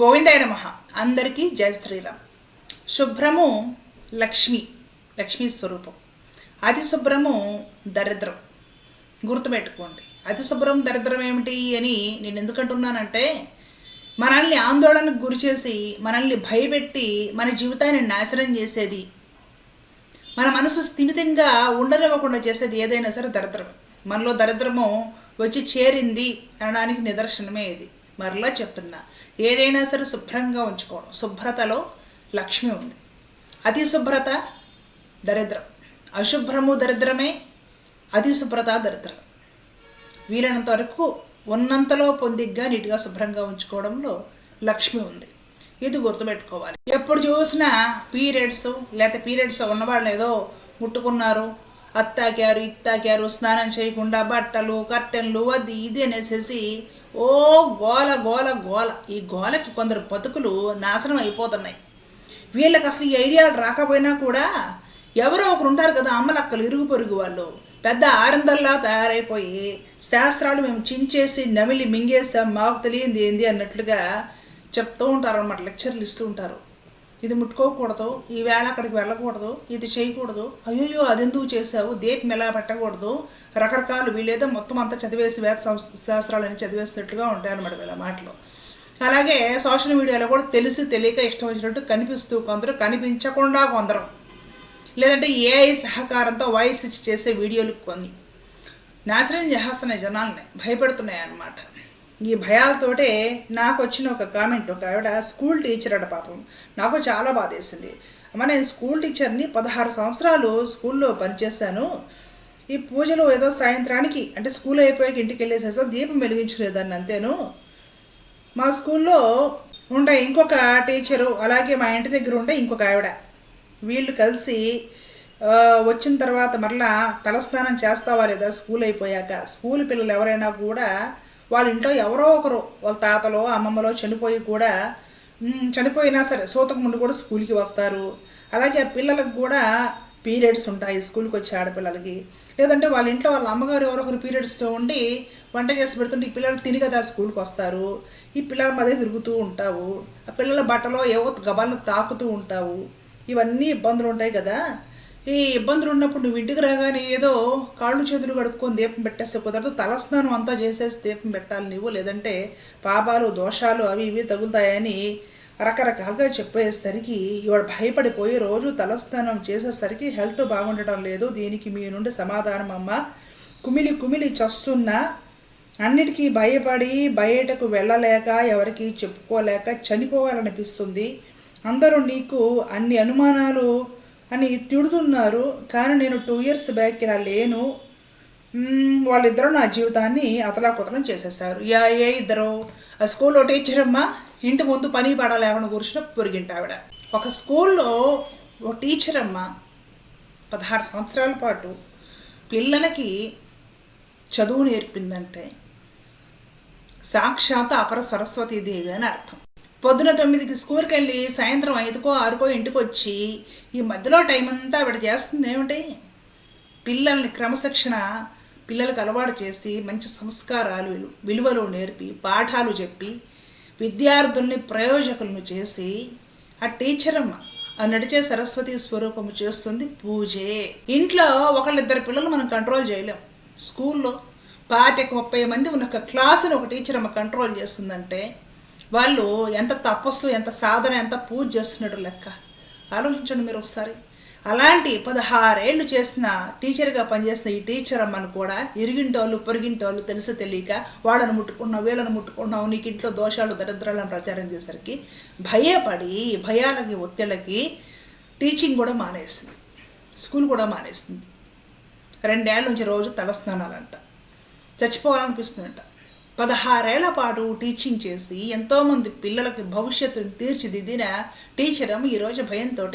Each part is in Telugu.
గోవిందాయ నమ. అందరికీ జయ శ్రీరామ్. శుభ్రము లక్ష్మి లక్ష్మీ స్వరూపం. అతి శుభ్రము దరిద్రం. గుర్తుపెట్టుకోండి అతి శుభ్రం దరిద్రం ఏమిటి అని నేను ఎందుకంటున్నానంటే మనల్ని ఆందోళనకు గురి చేసి మనల్ని భయపెట్టి మన జీవితాన్ని నాశనం చేసేది మన మనసు స్థిమితంగా ఉండనివ్వకుండా చేసేది ఏదైనా సరే దరిద్రం. మనలో దరిద్రము వచ్చి చేరింది అనడానికి నిదర్శనమే ఇది. మరలా చెప్తున్నా. ఏదైనా సరే శుభ్రంగా ఉంచుకోవడం. శుభ్రతలో లక్ష్మి ఉంది. అతి శుభ్రత దరిద్రం. అశుభ్రము దరిద్రమే అతి శుభ్రత దరిద్రం. వీలైనంత వరకు ఉన్నంతలో పొందిగ్గా నీట్గా శుభ్రంగా ఉంచుకోవడంలో లక్ష్మి ఉంది. ఇది గుర్తుపెట్టుకోవాలి. ఎప్పుడు చూసినా పీరియడ్స్ లేకపోతే పీరియడ్స్ ఉన్నవాళ్ళు ఏదో ముట్టుకున్నారు. అత్తాకారు ఇత్తాకారు స్నానం చేయకుండా బట్టలు కర్టెన్లు అది ఇది అనేసేసి ఓ గోల గోల గోల. ఈ గోలకి కొందరు బతుకులు నాశనం అయిపోతున్నాయి. వీళ్ళకి అసలు ఈ ఐడియాలు రాకపోయినా కూడా ఎవరో ఒకరు ఉంటారు కదా అమ్మలక్కలు ఇరుగు పొరుగు వాళ్ళు. పెద్ద ఆరందల్లా తయారైపోయి శాస్త్రాలు మేము చించేసి నమిలి మింగేసాం మాకు తెలియంది ఏంది అన్నట్లుగా చెప్తూ ఉంటారు అన్నమాట లెక్చర్లు ఇస్తూ ఉంటారు. ఇది ముట్టుకోకూడదు ఈ వేళ అక్కడికి వెళ్ళకూడదు ఇది చేయకూడదు. అయ్యో అదెందుకు చేసావు దీపం ఎలా పెట్టకూడదు? రకరకాలు వీళ్ళేదో మొత్తం అంతా చదివేసి వేద సంస్- శాస్త్రాలని చదివేసినట్లుగా ఉంటాయి అనమాట వీళ్ళ మాటలు. అలాగే సోషల్ మీడియాలో కూడా తెలిసి తెలియక ఇష్టం వచ్చినట్టు కనిపిస్తూ కొందరు కనిపించకుండా కొందరు. లేదంటే ఏఐ సహకారంతో వాయిస్ ఇచ్చి చేసే వీడియోలు కొన్ని. నాశనం చేస్తున్నాయి జనాల్ని భయపెడుతున్నాయి అన్నమాట ఈ భయాలతోటే నాకు వచ్చిన ఒక కామెంట్. ఒక ఆవిడ స్కూల్ టీచర్ అట పాపం. నాకు చాలా బాధేసింది. అమ్మ నేను స్కూల్ టీచర్ని పదహారు సంవత్సరాలు స్కూల్లో పనిచేశాను. ఈ పూజలు ఏదో సాయంత్రానికి అంటే స్కూల్ అయిపోయాక ఇంటికి వెళ్ళేసేసా దీపం వెలిగించలేదని అంతేను. మా స్కూల్లో ఉండే ఇంకొక టీచరు అలాగే మా ఇంటి దగ్గర ఉండే ఇంకొక ఆవిడ. వీళ్ళు కలిసి వచ్చిన తర్వాత మరలా తలస్నానం చేస్తావా లేదా? స్కూల్ అయిపోయాక. స్కూల్ పిల్లలు ఎవరైనా కూడా వాళ్ళ ఇంట్లో ఎవరో ఒకరు వాళ్ళ తాతలో అమ్మమ్మలో చనిపోయి కూడా చనిపోయినా సరే సూతకు ముందు కూడా స్కూల్కి వస్తారు. అలాగే ఆ పిల్లలకు కూడా పీరియడ్స్ ఉంటాయి స్కూల్కి వచ్చే ఆడపిల్లలకి. లేదంటే వాళ్ళ ఇంట్లో వాళ్ళ అమ్మగారు ఎవరో ఒకరు పీరియడ్స్తో ఉండి వంట చేసి పెడుతుంటే ఈ పిల్లలు తిని కదా స్కూల్కి వస్తారు. ఈ పిల్లల మధ్య తిరుగుతూ ఉంటావు. ఆ పిల్లల బట్టలో ఏవో గబాలను తాకుతూ ఉంటావు. ఇవన్నీ ఇబ్బందులు ఉంటాయి కదా. ఈ ఇబ్బందులు ఉన్నప్పుడు నువ్వు ఇంటికి రాగానే ఏదో కాళ్ళు చేతులు కడుక్కొని దీపం పెట్టేస్తే కుదరదు. తలస్నానం అంతా చేసేసి దీపం పెట్టాలి నువ్వు. లేదంటే పాపాలు దోషాలు అవి ఇవి తగులుతాయని రకరకాలుగా చెప్పేసరికి ఇవాడు భయపడిపోయి రోజు తలస్నానం చేసేసరికి హెల్త్ బాగుండటం లేదు. దీనికి మీ నుండి సమాధానం అమ్మ. కుమిలి కుమిలి చస్తున్నా అన్నిటికీ భయపడి బయటకు వెళ్ళలేక ఎవరికి చెప్పుకోలేక చనిపోవాలనిపిస్తుంది. అందరూ నీకు అన్ని అనుమానాలు అని తిడుతున్నారు. కానీ నేను టూ ఇయర్స్ బ్యాక్ ఇలా లేను. వాళ్ళిద్దరూ నా జీవితాన్ని అతలాకుతలం చేసేసారు. యా ఏ ఇద్దరు? ఆ స్కూల్లో టీచర్ అమ్మ ఇంటి ముందు పని పడాలేమని కూర్చున్న పొరిగింటి ఆవిడ. ఒక స్కూల్లో ఒక టీచర్ అమ్మ పదహారు సంవత్సరాల పాటు పిల్లలకి చదువు నేర్పిందంటే సాక్షాత్ అపర సరస్వతీదేవి అని అర్థం. పొద్దున తొమ్మిదికి స్కూల్కి వెళ్ళి సాయంత్రం ఐదుకో ఆరుకో ఇంటికి వచ్చి ఈ మధ్యలో టైం అంతా ఆవిడ చేస్తుంది ఏమిటి పిల్లల్ని క్రమశిక్షణ పిల్లలకు అలవాటు చేసి మంచి సంస్కారాలు విలువలు నేర్పి పాఠాలు చెప్పి విద్యార్థుల్ని ప్రయోజకులను చేసి ఆ టీచర్ అమ్మ ఆ నడిచే సరస్వతి స్వరూపము చేస్తుంది పూజే. ఇంట్లో ఒకళ్ళిద్దరు పిల్లలు మనం కంట్రోల్ చేయలేం. స్కూల్లో పాతిక ముప్పై మంది ఉన్న క్లాసును ఒక టీచర్ అమ్మ కంట్రోల్ చేస్తుందంటే వాళ్ళు ఎంత తపస్సు ఎంత సాధన ఎంత పూజ చేస్తున్నాడు లెక్క. ఆలోచించండి మీరు ఒకసారి. అలాంటి పదహారేళ్ళు చేసిన టీచర్గా పనిచేసిన ఈ టీచర్ అమ్మను కూడా ఇరిగింటోళ్ళు పొరిగింటోళ్ళు తెలిసి తెలియక వాళ్ళని ముట్టుకున్నావు వీళ్ళను ముట్టుకున్నావు నీకు ఇంట్లో దోషాలు దరిద్రాలను ప్రచారం చేసరికి భయపడి భయాలకి ఒత్తిళ్ళకి టీచింగ్ కూడా మానేస్తుంది స్కూల్ కూడా మానేస్తుంది రెండేళ్ళ నుంచి రోజు తలస్నానాలంట. చచ్చిపోవాలనిపిస్తుందంట. పదహారేళ్ళ పాటు టీచింగ్ చేసి ఎంతోమంది పిల్లలకి భవిష్యత్తును తీర్చిదిద్దిన టీచర్ ఈరోజు భయంతో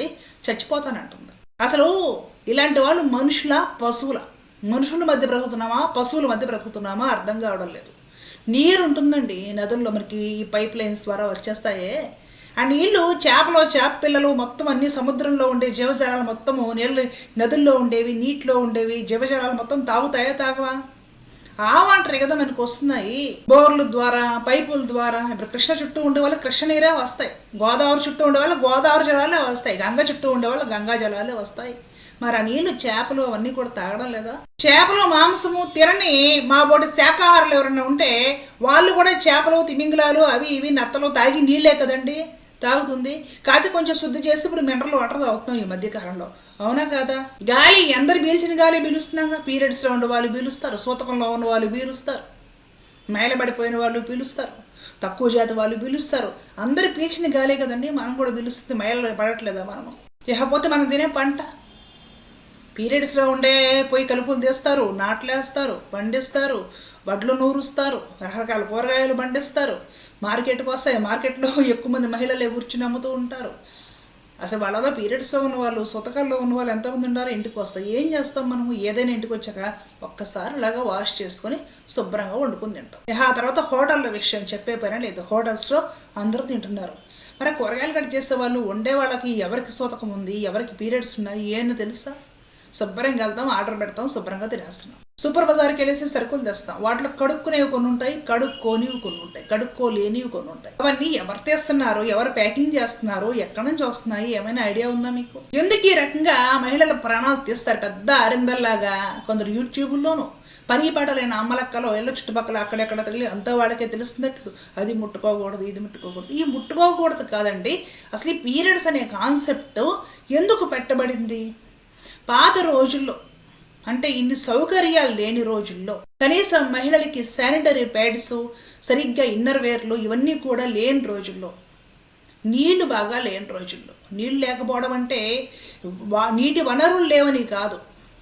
చచ్చిపోతానంటుంది. అసలు ఇలాంటి వాళ్ళు మనుషుల పశువుల మనుషుల మధ్య బ్రతుకుతున్నామా పశువుల మధ్య బ్రతుకుతున్నామా అర్థం కావడం లేదు. నీరు ఉంటుందండి నదుల్లో మనకి ఈ పైప్ లైన్స్ ద్వారా వచ్చేస్తాయే. ఆ నీళ్ళు చేపలో చేప పిల్లలు మొత్తం అన్ని సముద్రంలో ఉండే జీవజాలాలు మొత్తము నీళ్ళు నదుల్లో ఉండేవి నీటిలో ఉండేవి జీవజాలాలు మొత్తం తాగుతాయా తాగవా? ఆ వాటర్ కదా మనకు వస్తున్నాయి. బోర్ల ద్వారా పైపుల ద్వారా ఇప్పుడు కృష్ణ చుట్టూ ఉండే వాళ్ళు కృష్ణ నీరే వస్తాయి. గోదావరి చుట్టూ ఉండే వాళ్ళు గోదావరి జలాలే వస్తాయి. గంగ చుట్టూ ఉండే వాళ్ళు గంగా జలాలే వస్తాయి. మరి ఆ నీళ్ళు చేపలు అవన్నీ కూడా తాగడం లేదా? చేపలు మాంసము తినని మా బోటి శాఖాహారులు ఎవరైనా ఉంటే వాళ్ళు కూడా చేపలు తిమింగలాలు అవి ఇవి నత్తలు తాగి నీళ్ళే కదండి. తాగుతుంది. కాకపోతే కొంచెం శుద్ధి చేసి ఇప్పుడు మినరల్ వాటర్ తాగుతున్నాం ఈ మధ్య కాలంలో. అవునా కాదా? గాలి అందరు పీల్చిన గాలి పీలుస్తున్నాగా పీరియడ్స్లో ఉండే వాళ్ళు పీలుస్తారు సూతకంలో ఉన్న వాళ్ళు పీలుస్తారు మైలబడిపోయిన వాళ్ళు పీలుస్తారు తక్కువ జాతి వాళ్ళు పీలుస్తారు అందరు పీల్చిన గాలే కదండి. మనం కూడా పీలుస్తుంది మైల పడట్లేదా మనము? ఇకపోతే మనం తినే పంట? పీరియడ్స్లో ఉండే పోయి కలుపులు తీస్తారు. నాట్లేస్తారు. పండిస్తారు. వడ్లు నూరుస్తారు రకరకాల కూరగాయలు పండిస్తారు మార్కెట్కి వస్తాయి. మార్కెట్లో ఎక్కువ మంది మహిళలే కూర్చుని అమ్ముతూ ఉంటారు. అసలు వాళ్ళలో పీరియడ్స్లో ఉన్న వాళ్ళు సుతకాల్లో ఉన్న వాళ్ళు ఎంతమంది ఉన్నారో ఇంటికి వస్తాయి. ఏం చేస్తాం మనము? ఏదైనా ఇంటికి వచ్చాక ఒక్కసారి ఇలాగా వాష్ చేసుకొని శుభ్రంగా వండుకుని తింటాం. ఆ తర్వాత హోటళ్ళ విషయం చెప్పే పని లేదు. హోటల్స్లో అందరూ తింటున్నారు. మరి కూరగాయలు కట్ చేసే వాళ్ళు వండే వాళ్ళకి ఎవరికి సూతకం ఉంది? ఎవరికి పీరియడ్స్ ఉన్నాయి? ఏందో తెలుసా? శుభ్రంగా వెళ్తాం ఆర్డర్ పెడతాం శుభ్రంగా తినేస్తున్నాం. సూపర్ బజార్కి వెళ్ళేసి సరుకులు తెస్తాం. వాటిలో కడుక్కునేవి కొన్ని ఉంటాయి కడుక్కోనివి కొన్ని ఉంటాయి కడుక్కోలేనివి కొన్ని ఉంటాయి. అవన్నీ ఎవరు తెస్తున్నారు ఎవరు ప్యాకింగ్ చేస్తున్నారు ఎక్కడి నుంచి వస్తున్నాయి ఏమైనా ఐడియా ఉందా మీకు? ఎందుకు ఈ రకంగా మహిళల ప్రాణాలు తీస్తారు? పెద్ద అరిందల్లాగా కొందరు యూట్యూబ్లోను పని పాటలైన అమ్మలక్కలో ఇళ్ళ చుట్టుపక్కల అక్కడెక్కడ తగిలి అంతా వాళ్ళకే తెలుస్తున్నట్లు అది ముట్టుకోకూడదు ఇది ముట్టుకోకూడదు. ఈ ముట్టుకోకూడదు కాదండి. అసలు ఈ పీరియడ్స్ అనే కాన్సెప్ట్ ఎందుకు పెట్టబడింది? పాత రోజుల్లో అంటే ఇన్ని సౌకర్యాలు లేని రోజుల్లో కనీసం మహిళలకి శానిటరీ ప్యాడ్స్ సరిగ్గా ఇన్నర్ వేర్లు ఇవన్నీ కూడా లేని రోజుల్లో నీళ్ళు బాగా లేని రోజుల్లో. నీళ్ళు లేకపోవడం అంటే వా- నీటి వనరులు లేవని కాదు.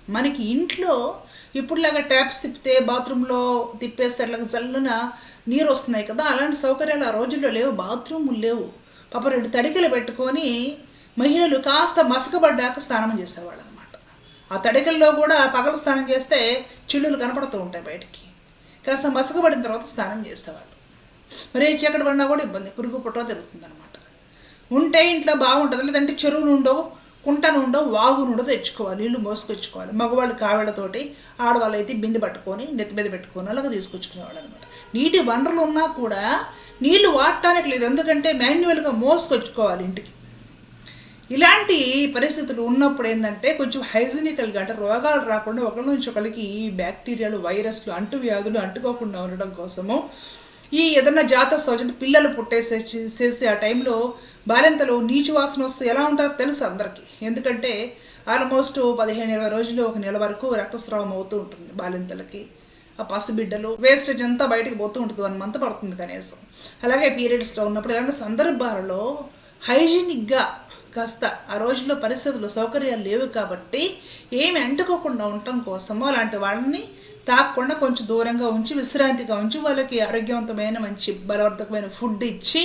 మనకి ఇంట్లో ఇప్పుడులాగా ట్యాప్స్ తిప్పితే బాత్రూంలో తిప్పేస్తే అట్లా చల్లున నీరు వస్తున్నాయి కదా అలాంటి సౌకర్యాలు ఆ రోజుల్లో లేవు బాత్రూములు లేవు. పాప రెండు తడికలు పెట్టుకొని మహిళలు కాస్త మసకబడ్డాక స్నానం చేసేవాళ్ళు. ఆ తడికల్లో కూడా పగలు స్నానం చేస్తే చిల్లులు కనపడుతూ ఉంటాయి బయటికి. కాస్త మసకబడిన తర్వాత స్నానం చేసేవాళ్ళు. మరి చీకటి పడినా కూడా ఇబ్బంది. పురుగు పుట్టో తిరుగుతుంది అనమాట ఉంటే ఇంట్లో బాగుంటుంది లేదంటే చెరువు నుండో కుంట నుండో వాగు నుండో తెచ్చుకోవాలి నీళ్ళు మోసుకొచ్చుకోవాలి. మగవాళ్ళు కావిడతోటి ఆడవాళ్ళు అయితే బిందె పట్టుకొని నెత్తి మీద పెట్టుకొని అలాగ తీసుకొచ్చుకునేవాళ్ళు అనమాట నీటి వనరులు ఉన్నా కూడా నీళ్ళు వాడటానికి లేదు. ఎందుకంటే మాన్యువల్గా మోసుకొచ్చుకోవాలి ఇంటికి. ఇలాంటి పరిస్థితులు ఉన్నప్పుడు ఏంటంటే కొంచెం హైజీనికల్గా అంటే రోగాలు రాకుండా ఒకరి నుంచి ఒకరికి ఈ బ్యాక్టీరియాలు వైరస్లు అంటువ్యాధులు అంటుకోకుండా ఉండడం కోసము ఈ ఏదన్నా జాత సోజ పిల్లలు పుట్టేసే చేసే ఆ టైంలో బాలింతలు నీచు వాసన వస్తే ఎలా ఉంటారో తెలుసు అందరికీ. ఎందుకంటే ఆల్మోస్ట్ పదిహేను ఇరవై రోజులు ఒక నెల వరకు రక్తస్రావం అవుతూ ఉంటుంది బాలింతలకి. ఆ పసిబిడ్డలు వేస్టేజ్ అంతా బయటకు పోతూ ఉంటుంది వన్ మంత్ పడుతుంది కనీసం. అలాగే పీరియడ్స్లో ఉన్నప్పుడు ఇలాంటి సందర్భాలలో హైజీనిక్గా కాస్త ఆ రోజుల్లో పరిస్థితులు సౌకర్యాలు లేవు కాబట్టి ఏమి అంటుకోకుండా ఉండటం కోసమో అలాంటి వాళ్ళని తాకకుండా కొంచెం దూరంగా ఉంచి విశ్రాంతిగా ఉంచి వాళ్ళకి ఆరోగ్యవంతమైన మంచి బలవర్ధకమైన ఫుడ్ ఇచ్చి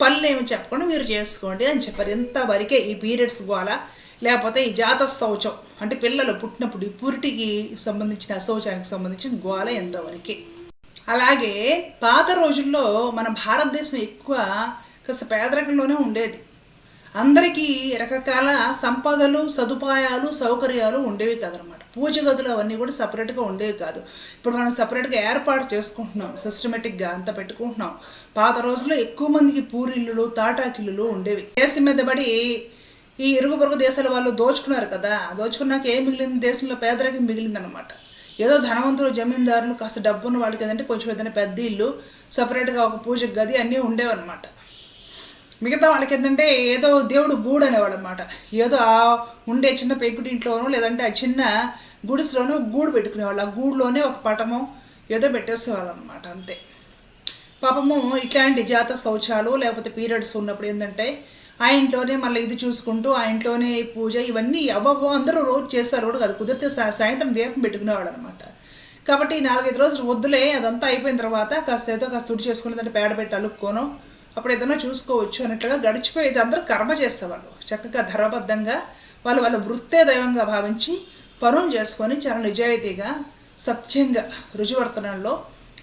పనులు ఏమి చెప్పకుండా మీరు చేసుకోండి అని చెప్పారు. ఇంతవరకే ఈ పీరియడ్స్ గోల. లేకపోతే ఈ జాత శౌచం అంటే పిల్లలు పుట్టినప్పుడు ఈ పురిటికి సంబంధించిన అశౌచానికి సంబంధించిన గోల ఎంతవరకే అలాగే పాత రోజుల్లో మన భారతదేశం ఎక్కువ కాస్త పేదరికంలోనే ఉండేది. అందరికీ రకరకాల సంపదలు సదుపాయాలు సౌకర్యాలు ఉండేవి కాదనమాట పూజ గదులు అవన్నీ కూడా సపరేట్గా ఉండేవి కాదు. ఇప్పుడు మనం సపరేట్గా ఏర్పాటు చేసుకుంటున్నాం సిస్టమేటిక్గా అంతా పెట్టుకుంటున్నాం. పాత రోజుల్లో ఎక్కువ మందికి పూరిల్లులు తాటాకిల్లులు ఉండేవి. దేశం మీద పడి ఈ ఇరుగు పొరుగు దేశాల వాళ్ళు దోచుకున్నారు కదా దోచుకున్నాక ఏం మిగిలింది దేశంలో పేదరికం మిగిలిందనమాట ఏదో ధనవంతులు జమీందారులు కాస్త డబ్బున్న వాళ్ళకి ఏదంటే కొంచెం ఏదైనా పెద్ద ఇల్లు సపరేట్గా ఒక పూజ గది అన్నీ ఉండేవన్నమాట. మిగతా వాళ్ళకి ఏంటంటే ఏదో దేవుడు గూడు అనేవాడు అనమాట ఏదో ఆ ఉండే చిన్న పెంకుటి ఇంట్లోనో లేదంటే ఆ చిన్న గుడిసెలోనో గూడు పెట్టుకునేవాళ్ళు. ఆ గూడులోనే ఒక పటము ఏదో పెట్టేసేవాళ్ళు అనమాట అంతే. పాపము ఇట్లాంటి జాత శౌచాలు లేకపోతే పీరియడ్స్ ఉన్నప్పుడు ఏంటంటే ఆ ఇంట్లోనే మళ్ళీ ఇది చూసుకుంటూ ఆ ఇంట్లోనే పూజ ఇవన్నీ అవ్వవో అందరూ రోజు చేస్తారు. రోడ్డు కాదు కుదిరితే సాయంత్రం దీపం పెట్టుకునేవాళ్ళు అనమాట కాబట్టి నాలుగైదు రోజులు వద్దులే అదంతా అయిపోయిన తర్వాత కాస్త ఏదో కాస్త తుడి చేసుకుని పేడ పెట్టి అలుక్కోను అప్పుడు ఏదైనా చూసుకోవచ్చు అన్నట్లుగా గడిచిపోయేది అందరూ కర్మ చేసేవాళ్ళు. చక్కగా ధర్మబద్ధంగా వాళ్ళు వాళ్ళ వృత్తే దైవంగా భావించి పనులు చేసుకొని చాలా నిజాయితీగా సత్యంగా రుజువర్తనంలో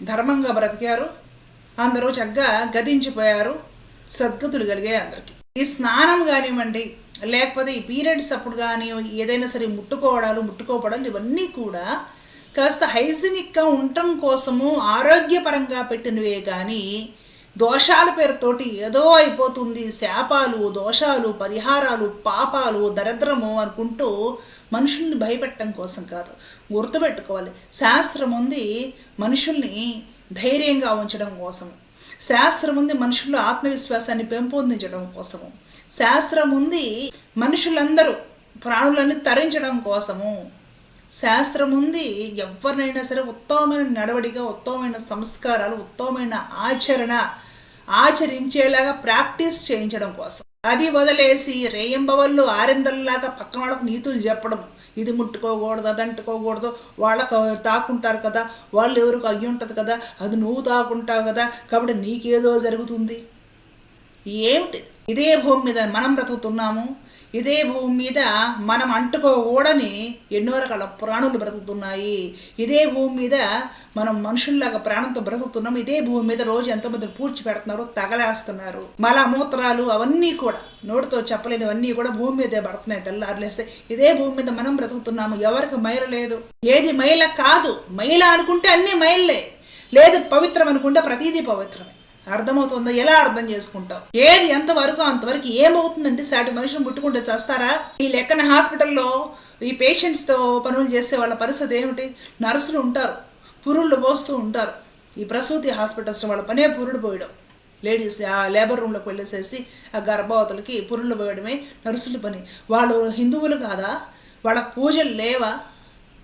ధర్మంగా బ్రతికారు. అందరూ చక్కగా గదించిపోయారు. సద్గతులు కలిగాయి అందరికీ. ఈ స్నానం కానివ్వండి లేకపోతే ఈ పీరియడ్స్ అప్పుడు కానీ ఏదైనా సరే ముట్టుకోవడాలు ముట్టుకోవడాలు ఇవన్నీ కూడా కాస్త హైజీనిక్గా ఉండటం కోసము ఆరోగ్యపరంగా పెట్టినవే కానీ దోషాల పేరుతోటి ఏదో అయిపోతుంది. శాపాలు దోషాలు పరిహారాలు పాపాలు దరిద్రము అనుకుంటూ మనుషుల్ని భయపెట్టడం కోసం కాదు. గుర్తుపెట్టుకోవాలి. శాస్త్రం ఉంది మనుషుల్ని ధైర్యంగా ఉంచడం కోసము. శాస్త్రం ఉంది మనుషుల్లో ఆత్మవిశ్వాసాన్ని పెంపొందించడం కోసము. శాస్త్రం ఉంది మనుషులందరూ ప్రాణులన్నీ తరించడం కోసము. శాస్త్రం ఉంది ఎవరినైనా సరే ఉత్తమమైన నడవడిగా ఉత్తమమైన సంస్కారాలు ఉత్తమమైన ఆచరణ ఆచరించేలాగా ప్రాక్టీస్ చేయించడం కోసం. అది వదిలేసి రేయంబవళ్ళు ఆరిందల్లాగా పక్కన వాళ్ళకు నీతులు చెప్పడం. ఇది ముట్టుకోకూడదు అది అంటుకోకూడదు. వాళ్ళకు తాకుంటారు కదా వాళ్ళు ఎవరికి అయ్యి ఉంటుంది కదా అది నువ్వు తాకుంటావు కదా కాబట్టి నీకేదో జరుగుతుంది. ఏమిటి ఇదే? భూమి మీద మనం బ్రతుకుతున్నాము. ఇదే భూమి మీద మనం అంటుకోకూడని ఎన్నో రకాల ప్రాణులు బ్రతుకుతున్నాయి. ఇదే భూమి మీద మనం మనుషుల్లాగా ప్రాణంతో బ్రతుకుతున్నాం. ఇదే భూమి మీద రోజు ఎంతమంది పూడ్చి పెడుతున్నారు తగలేస్తున్నారు. మల మూత్రాలు అవన్నీ కూడా నోటితో చెప్పలేనివన్నీ కూడా భూమి మీదే పడుతున్నాయి. తెల్లారులేస్తే ఇదే భూమి మీద మనం బ్రతుకుతున్నాము. ఎవరికి మైల లేదు. ఏది మైల కాదు. మైల అనుకుంటే అన్ని మైళ్ళే. లేదు పవిత్రం అనుకుంటే ప్రతిదీ పవిత్రమే. అర్థమవుతుందో? ఎలా అర్థం చేసుకుంటావు ఏది ఎంతవరకు అంతవరకు ఏమవుతుందంటే సాటి మనుషులు ముట్టుకుంటే చేస్తారా? ఈ లెక్కన హాస్పిటల్లో ఈ పేషెంట్స్తో పనులు చేసే వాళ్ళ పరిస్థితి ఏమిటి? నర్సులు ఉంటారు. పురుళ్ళు పోస్తూ ఉంటారు. ఈ ప్రసూతి హాస్పిటల్స్ వాళ్ళ పనే పురుడు పోయడం. లేడీస్ ఆ లేబర్ రూమ్లోకి వెళ్ళేసేసి ఆ గర్భవతులకి పురుళ్ళు పోయడమే నర్సుల పని. వాళ్ళు హిందువులు కాదా? వాళ్ళకి పూజలు లేవా?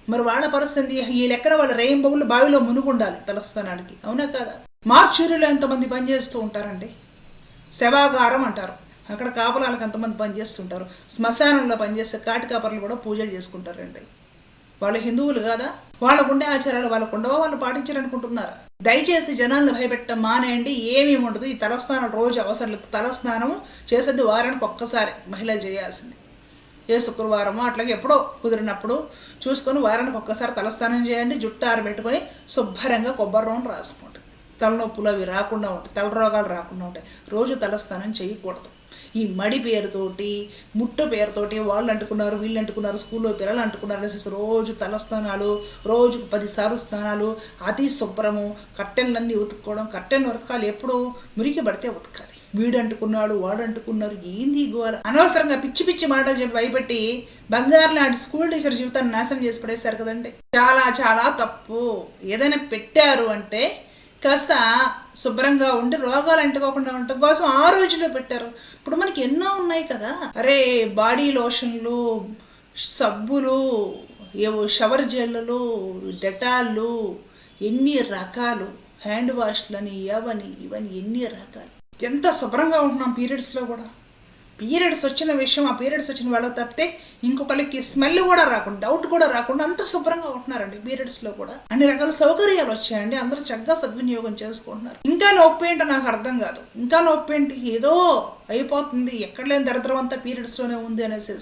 మరి వాళ్ళ పరిస్థితి ఈ లెక్కన వాళ్ళ రేయింబవులు బావిలో మునుగుండాలి తలస్థానానికి అవునా కాదా? మార్చూరిలో ఎంతమంది పనిచేస్తూ ఉంటారండి? శవాగారం అంటారు. అక్కడ కాపలాలకు ఎంతమంది పనిచేస్తుంటారు శ్మశానంలో పనిచేసే కాటి కాపర్లు కూడా పూజలు చేసుకుంటారండి. వాళ్ళు హిందువులు కాదా? వాళ్ళకు ఉండే ఆచారాలు వాళ్ళకు ఉండవో వాళ్ళు పాటించాలనుకుంటున్నారు. దయచేసి జనాలను భయపెట్టడం మానేయండి. ఏమీ ఉండదు. ఈ తలస్నానం రోజు అవసరం తలస్నానం చేసేది వారానికి ఒక్కసారి మహిళలు చేయాల్సింది. ఏ శుక్రవారమో అట్లాగే ఎప్పుడో కుదిరినప్పుడు చూసుకొని వారానికి ఒక్కసారి తలస్నానం చేయండి. జుట్టు ఆరబెట్టుకొని శుభ్రంగా కొబ్బరి నూనె రాసుకోండి. తలనొప్పులు అవి రాకుండా ఉంటాయి. తల రోగాలు రాకుండా ఉంటాయి. రోజు తలస్నానం చేయకూడదు. ఈ మడి పేరుతోటి ముట్టు పేరుతోటి వాళ్ళు అంటుకున్నారు వీళ్ళు అంటుకున్నారు స్కూల్లో పిల్లలు అంటుకున్నారు అనేసి రోజు తలస్నానాలు రోజుకు పదిసార్లు స్నానాలు అతి శుభ్రము కట్టెలన్నీ ఉతుక్కోవడం కట్టెలు ఉతకాలి ఎప్పుడు మురికి పడితే ఉతకాలి. వీడు అంటుకున్నాడు వాడు అంటుకున్నారు ఏంది గోల? అనవసరంగా పిచ్చి పిచ్చి మాటలు చెప్పి భయపెట్టి బంగారు లాంటి స్కూల్ టీచర్ జీవితాన్ని నాశనం చేసి పడేశారు కదండి. చాలా చాలా తప్పు. ఏదైనా పెట్టారు అంటే కాస్త శుభ్రంగా ఉండి రోగాలు అంటుకోకుండా ఉండటం కోసం ఆ రోజులో పెట్టారు. ఇప్పుడు మనకి ఎన్నో ఉన్నాయి కదా. అరే బాడీ లోషన్లు సబ్బులు ఏవో షవర్ జెల్లులు డెటాళ్ళు ఎన్ని రకాలు? హ్యాండ్ వాష్లని అవని ఇవని ఎన్ని రకాలు? ఎంత శుభ్రంగా ఉంటున్నాం పీరియడ్స్లో కూడా. పీరియడ్స్ వచ్చిన విషయం ఆ పీరియడ్స్ వచ్చిన వాళ్ళు తప్పితే ఇంకొకరికి స్మెల్ కూడా రాకుండా డౌట్ కూడా రాకుండా అంత శుభ్రంగా ఉంటున్నారండి పీరియడ్స్లో కూడా. అన్ని రకాల సౌకర్యాలు వచ్చాయండి. అందరూ చక్కగా సద్వినియోగం చేసుకుంటున్నారు. ఇంకా నొప్పి ఏంటో నాకు అర్థం కాదు. ఇంకా నొప్పి ఏంటి? ఏదో అయిపోతుంది. ఎక్కడ లేని దరిద్రం అంతా పీరియడ్స్లోనే ఉంది అనేసి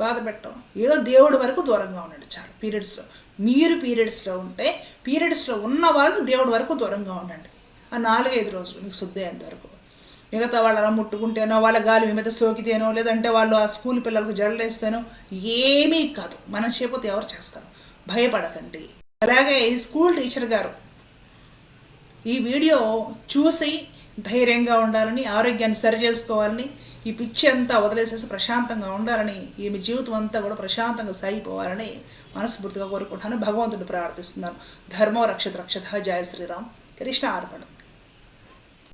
బాధ పెట్టడం. ఏదో దేవుడి వరకు దూరంగా ఉండండి చాలు పీరియడ్స్లో. మీరు పీరియడ్స్లో ఉంటే పీరియడ్స్లో ఉన్న వాళ్ళు దేవుడి వరకు దూరంగా ఉండండి. ఆ నాలుగైదు రోజులు మీకు శుద్ధి అయ్యేంత వరకు. మిగతా వాళ్ళు అలా ముట్టుకుంటేనో వాళ్ళ గాలి మీద సోకితేనో లేదంటే వాళ్ళు ఆ స్కూల్ పిల్లలకు జడలేస్తేనో ఏమీ కాదు. మనం చేయకపోతే ఎవరు చేస్తారు? భయపడకండి. అలాగే ఈ స్కూల్ టీచర్ గారు ఈ వీడియో చూసి ధైర్యంగా ఉండాలని ఆరోగ్యాన్ని సరి చేసుకోవాలని ఈ పిచ్చి అంతా వదిలేసేసి ప్రశాంతంగా ఉండాలని ఈమె జీవితం అంతా కూడా ప్రశాంతంగా సాగిపోవాలని మనస్ఫూర్తిగా కోరుకుంటాను భగవంతుడు ప్రార్థిస్తున్నాను. ధర్మో రక్షత రక్షత. జయ శ్రీరామ్. కృష్ణ ఆర్పణం